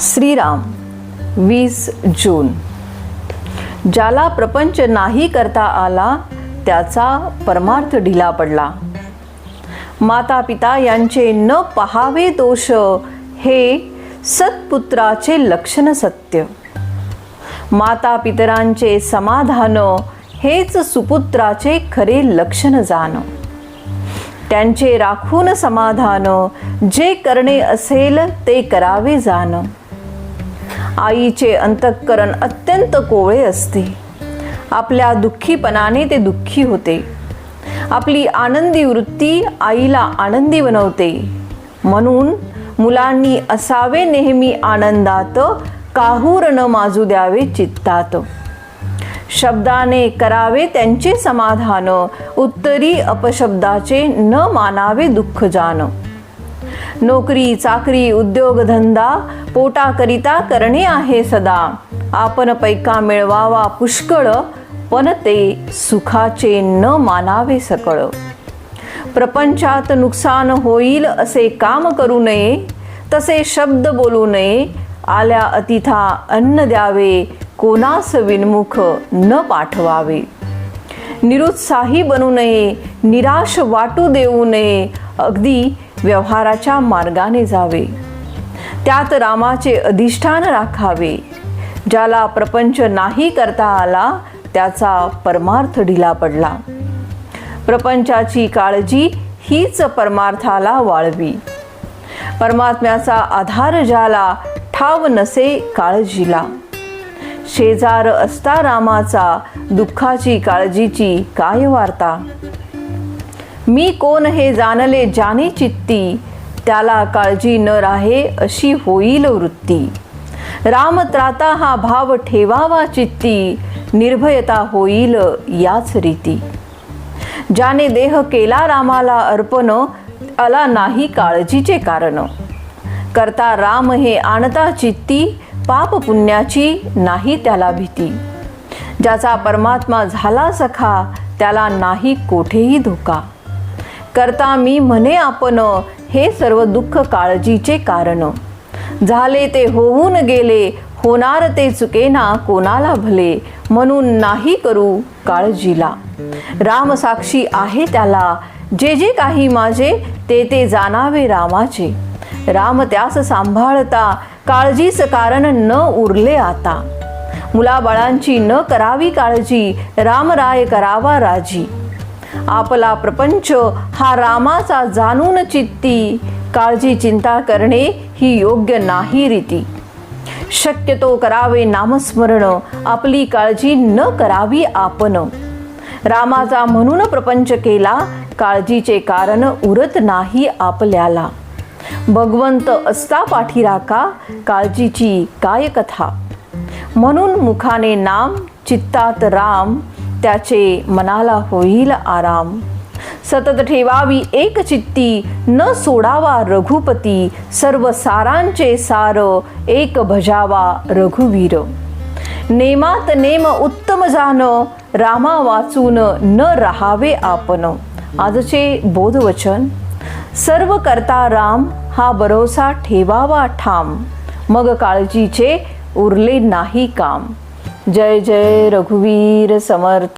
श्रीराम वीस जून. ज्याला प्रपंच नाही करता आला त्याचा परमार्थ ढिला पडला. माता पिता यांचे न पहावे दोष हे सत्पुत्राचे लक्षण सत्य. माता पितरांचे समाधान हेच सुपुत्राचे खरे लक्षण जाण. त्यांचे राखून समाधान जे करणे असेल ते करावे जाण. आईचे अंतःकरण अत्यंत कोवळे असते. आपल्या दुःखीपणाने ते दुःखी होते. आपली आनंदी वृत्ती आईला आनंदी बनवते. म्हणून मुलांनी असावे नेहमी आनंदात काहूर न माजू द्यावे चित्तात. शब्दाने करावे त्यांचे समाधान उत्तरी अपशब्दाचे न मानावे दुःख जाण नोकरी चाकरी उद्योगधंदा पोटाकरिता करणे आहे सदा. आपण पैका मिळवावा पुष्कळ पण ते सुखाचे न मानावे सकळ. प्रपंचात नुकसान होईल असे काम करू नये तसे शब्द बोलू नये आल्या अतिथा अन्न द्यावे कोणास विनमुख न पाठवावे. निरुत्साही बनू नये निराश वाटू देऊ नये अगदी व्यवहाराच्या मार्गाने जावे. त्यात रामाचे अधिष्ठान राखावे. ज्याला प्रपंच नाही करता आला त्याचा परमार्थ ढिला पडला. प्रपंचाची काळजी हीच परमार्थाला वाळवी. परमात्म्याचा आधार ज्याला ठाव नसे काळजीला. शेजार असता रामाचा दुःखाची काळजीची काय वार्ता? मी कोण हे जाणले जाणे चित्ती? त्याला काळजी न राहे अशी होईल वृत्ती. राम त्राता हा भाव ठेवावा चित्ती. निर्भयता होईल याच रीती. ज्याने देह केला रामाला अर्पण आला नाही काळजीचे कारण. करता राम हे आणता चित्ती पाप पुण्याची नाही त्याला भीती. ज्याचा परमात्मा झाला सखा त्याला नाही कोठेही धोका. करता मी म्हणे आपण हे सर्व दुःख काळजीचे कारण. झाले ते होऊन गेले होणार ते चुकेना कोणाला भले म्हणून नाही करू काळजीला. राम साक्षी आहे त्याला जे जे काही माझे ते ते जाणावे रामाचे. राम त्यास सांभाळता काळजीच कारण न उरले आता. मुलाबाळांची न करावी काळजी रामराय करावा राजी. आपला प्रपंच हा रामाचा जाणून चित्ती. काळजी चिंता करणे ही योग्य नाही रीती. शक्यतो करावे नामस्मरण आपली काळजी न करावी आपण. रामाचा म्हणून प्रपंच केला काळजीचे कारण उरत नाही आपल्याला. भगवंत असता पाठीराखा काळजीची काय कथा? म्हणून मुखाने नाम चित्तात राम त्याचे मनाला होईल आराम. सतत ठेवावी एक चित्ती न सोडावा रघुपती. सर्व सारांचे सार एक भजावा रघुवीर. नेमात नेम उत्तम जाण रामा वाचून न राहावे आपण. आजचे बोधवचन सर्व करता राम हा भरोसा ठेवावा ठाम. मग काळजीचे उरले नाही काम. जय जय रघुवीर समर्थ।